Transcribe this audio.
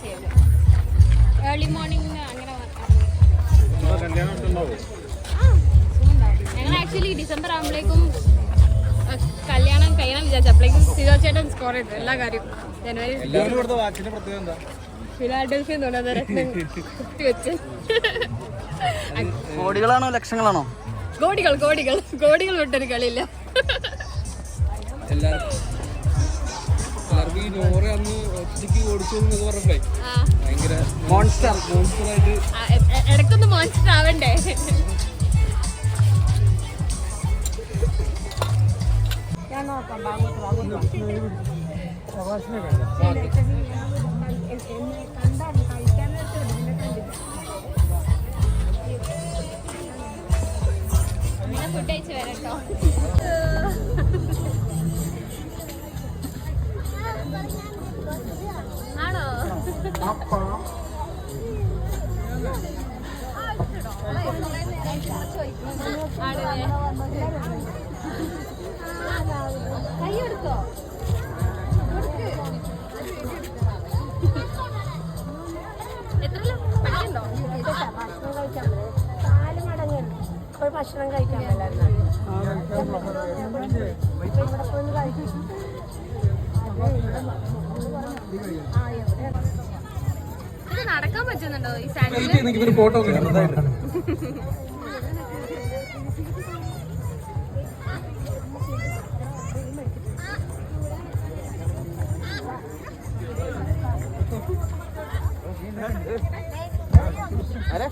ചെയ്ത് early morning അങ്ങനെ ഞങ്ങൾ ആക്ച്വലി ഡിസംബർ ആകുമ്പോഴേക്കും കല്യാണം കഴിയണം വിചാരിച്ചപ്പോഴേക്കും സിജോ ചേട്ടൻ സ്കോർ ചെയ്തു എല്ലാ കാര്യവും. ജനുവരി ഫിലാഡൽഫിയ കുത്തിവെച്ച് കോടികളാണോ ലക്ഷങ്ങളാണോ? കോടികൾ കോടികൾ. കോടികൾ വിട്ടൊരു കളിയില്ല. എല്ലാവർക്കും എല്ലാവർക്കും ഈ നോറ അന്ന് ഒറ്റയ്ക്ക് ഓടിച്ചു എന്നൊക്കെ പറഞ്ഞപ്പോഴേ ഭയങ്കര മോൺസ്റ്റർ മോൺസ്റ്ററായിട്ട് ആ, എ- എ- ഇടയ്ക്കൊന്ന് മോൺസ്റ്റർ ആവണ്ടേ? ഫുഡ് അയച്ചു വരട്ടോ. ആണോ ആണല്ലേ കൈ എടുത്തോ എത്ര പഠിക്കണ്ടോ ഭക്ഷണം കഴിക്കാൻ മേലായിരുന്നു ഇവിടെ പോയി നടക്കാൻ പറ്റുന്നുണ്ടോ ഈ സാൻഡലിൽ ഫോട്ടോ അരെ